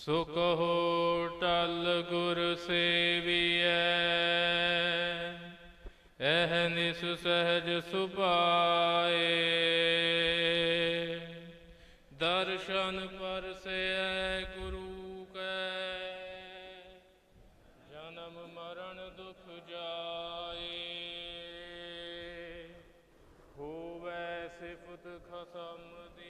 ਸੁਖ ਹੋ ਟਲ ਗੁਰ ਸੇਵੀਐ, ਇਹ ਨਿਸ ਸਹਿਜ ਸੁਭਾਏ। ਦਰਸ਼ਨ ਪਰਸੈ ਗੁਰੂ ਕੈ, ਜਨਮ ਮਰਨ ਦੁਖ ਜਾਏ। ਹੋਵੈ ਸਿਫਤ ਖਸਮ ਦੀ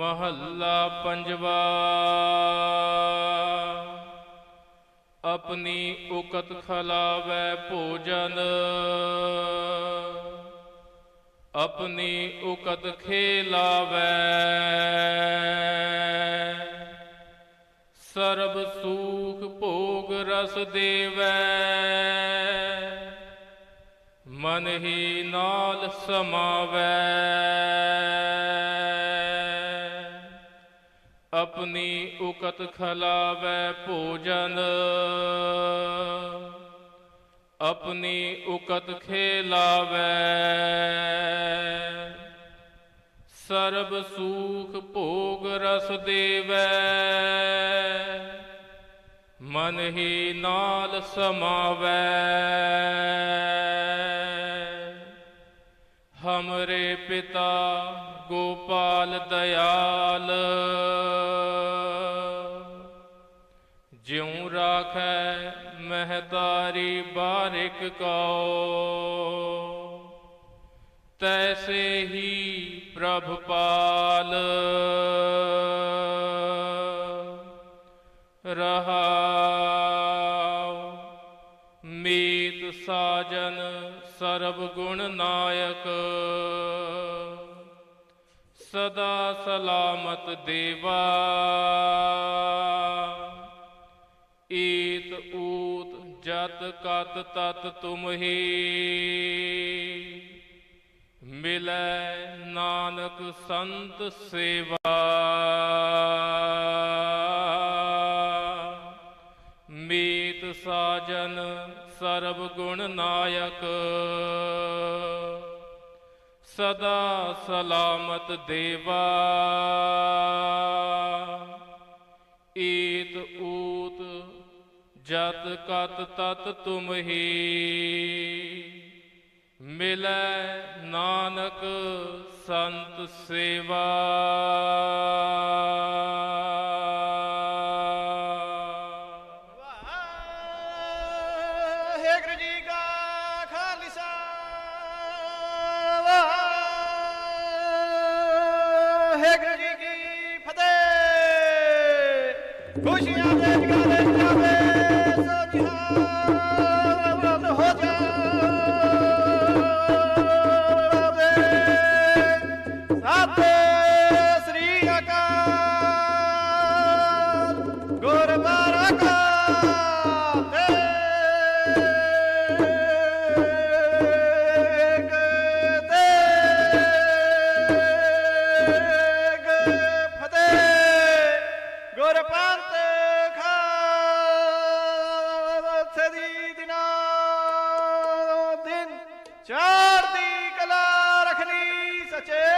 ਮਹੱਲਾ ਪੰਜਵਾ। ਆਪਣੀ ਉਕਤ ਖਲਾਵੈ ਭੋਜਨ। ਆਪਣੀ ਉਕਤ ਖੇਲਾਵੈ। ਸਰਬ ਸੂਖ ਭੋਗ ਰਸ ਦੇਵੈ। ਮਨ ਹੀ ਨਾਲ ਸਮਾਵੈ। ਆਪਣੀ ਉਕਤ ਖਲਾਵੈ ਭੋਜਨ। ਆਪਣੀ ਉਕਤ ਖੇਲਾਵੈ। ਸਰਬ ਸੂਖ ਭੋਗ ਰਸ ਦੇਵੈ। ਮਨ ਹੀ ਨਾਲ ਸਮਾਵੈ। ਹਮਰੇ ਪਿਤਾ ਗੋਪਾਲ ਦਇਆਲ। ਜਿਉ ਰਾਖੈ ਮਹਤਾਰੀ ਬਾਰਿਕ ਕਉ ਤੈਸੇ ਹੀ ਪ੍ਰਭ ਪਾਲ। ਮੀਤ ਸਾਜਨ ਸਰਬ ਗੁਣ ਨਾਇਕ। ਸਦਾ ਸਲਾਮਤ ਦੇਵਾ। ਈਤ ਊਤ ਜਤ ਕਤ ਤਤ ਤੁਮਹੀ ਮਿਲੈ ਨਾਨਕ ਸੰਤ ਸੇਵਾ। ਮੀਤ ਸਾਜਨ ਸਰਬ ਗੁਣ ਨਾਇਕ। ਸਦਾ ਸਲਾਮਤ ਦੇਵਾ। ਈਤ ਊਤ ਜਤ ਕਤ ਤਤ ਤੁਮ ਹੀ। ਮਿਲੈ ਨਾਨਕ ਸੰਤ ਸੇਵਾ। ਵਾਹਿਗੁਰੂ ਜੀ ਕੀ ਫਤਿਹ। ਖੁਸ਼ੀ ਗੁਰ ਪੰਥ ਖਾਲਸੇ ਦੀ ਦਿਨਾ ਦਿਨ ਚਾਰ ਦੀ ਕਲਾ ਰਖਣੀ ਸਚੇ